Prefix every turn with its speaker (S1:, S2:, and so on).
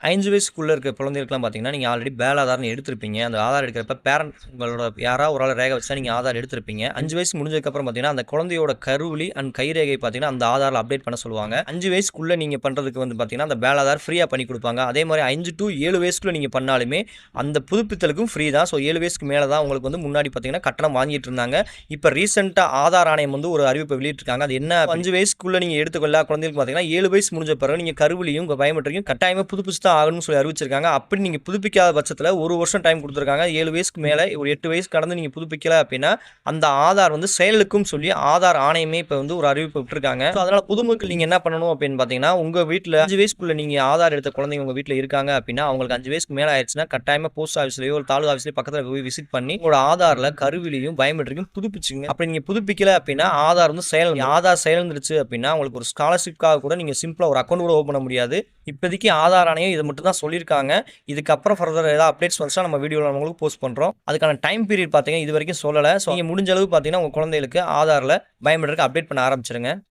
S1: ஐந்து வயசுக்குள்ளே இருக்க குழந்தைகளுக்குலாம் பார்த்தீங்கன்னா, நீங்கள் ஆல்ரெடி பேலாதார்ன்னு எடுத்திருப்பீங்க. அந்த ஆதார் எடுக்கிறப்ப பேரண்ட் உங்களோட யாராவது ஒரு ஆள் ரேகை வச்சா நீங்கள் ஆதார் எடுத்திருப்பீங்க. அஞ்சு வயசு முடிஞ்சதுக்கப்புறம் பார்த்தீங்கன்னா, அந்த குழந்தையோட கருவிலி அண்ட் கைரேகை பார்த்தீங்கன்னா, அந்த ஆதாரில் அப்டேட் பண்ண சொல்லுவாங்க. அஞ்சு வயசுக்குள்ளே நீங்கள் பண்ணுறதுக்கு வந்து பார்த்தீங்கன்னா, அந்த பேலாதார் ஃப்ரீயாக பண்ணி கொடுப்பாங்க அதே மாதிரி அஞ்சு டு ஏழு வயசுக்குள்ளே நீங்கள் பண்ணாலுமே, அந்த புதுப்பித்தலுக்கும் ஃப்ரீ தான். ஸோ ஏழு வயசுக்கு மேலே தான் உங்களுக்கு வந்து முன்னாடி பார்த்தீங்கன்னா, கட்டணம் வாங்கிட்டு இருந்தாங்க. இப்போ ரீசெண்டாக ஆதார் ஆணையம் வந்து ஒரு அறிவிப்பை வெளியிட்டிருக்காங்க. அது என்ன அஞ்சு வயசுக்குள்ளே நீங்கள் எடுத்துக்கொள்ள குழந்தைகளுக்கு பார்த்தீங்கன்னா, ஏழு வயசு முடிஞ்ச பிறகு நீங்கள் கருவிலையும் உங்க பயோமெட்ரிக்கும் கட்டாயமாக புதுப்பிச்சு தான் ஆகணும்னு சொல்லி அறிவிச்சிருக்காங்க. அப்படி நீங்கள் புதுப்பிக்காத பட்சத்தில் ஒரு வருஷம் டைம் கொடுத்துருக்காங்க ஏழு வயசுக்கு மேலே ஒரு எட்டு வயசு கடந்து நீங்கள் புதுப்பிக்கல அப்படின்னா, அந்த ஆதார் வந்து செயலுக்கும் சொல்லி ஆதார் ஆணையமே இப்போ வந்து ஒரு அறிவிப்பு விட்டுருக்காங்க. ஸோ அதனால் புதுமக்கள் நீங்கள் என்ன பண்ணணும் அப்படின்னு பார்த்தீங்கன்னா, உங்கள் வீட்டில் அஞ்சு வயசுக்குள்ளே நீங்கள் ஆதார் எடுத்த குழந்தைங்க உங்கள் வீட்டில் இருக்காங்க அப்படின்னா, அவங்களுக்கு அஞ்சு வயசுக்கு மேலே ஆயிடுச்சுன்னா கட்டாயமாக போஸ்ட் ஆஃபீஸ்லையோ ஒரு தாலுகா ஆஃபீஸ்லயோ பக்கத்தில் போய் விசிட் பண்ணி, உங்களோட ஆதாரில் கருவிலையும் பயோமெட்ரிக்கும் புதுப்பிச்சுங்க. அப்படி நீங்கள் புதுப்பிக்கல அப்படின்னா, ஆதார் வந்து செயல் ஆதார் செயலிழந்துருச்சு அப்படின்னா, உங்களுக்கு ஒரு ஸ்காலர்ஷிப்காக கூட நீங்கள் சிம்பிளாக ஒரு அக்கௌண்ட் கூட ஓப்பன் பண்ண முடியாது. இப்போதைக்கு ஆதார் ஆணையம் இது மட்டும் தான் சொல்லியிருக்காங்க. இதுக்கப்புறம் ஃபர்தர் ஏதாவது அப்டேட்ஸ் வந்துச்சுன்னா நம்ம வீடியோவில் உங்களுக்கு போஸ்ட் பண்ணுறோம் அதுக்கான டைம் பீரியட் பார்த்தீங்கன்னா, இது வரைக்கும் சொல்லலை. ஸோ நீங்கள் முடிஞ்ச அளவு பார்த்தீங்கன்னா, உங்கள் குழந்தைகளுக்கு ஆதாரில் பயோமெட்ரிக் அப்டேட் பண்ண ஆரம்பிச்சிருங்க.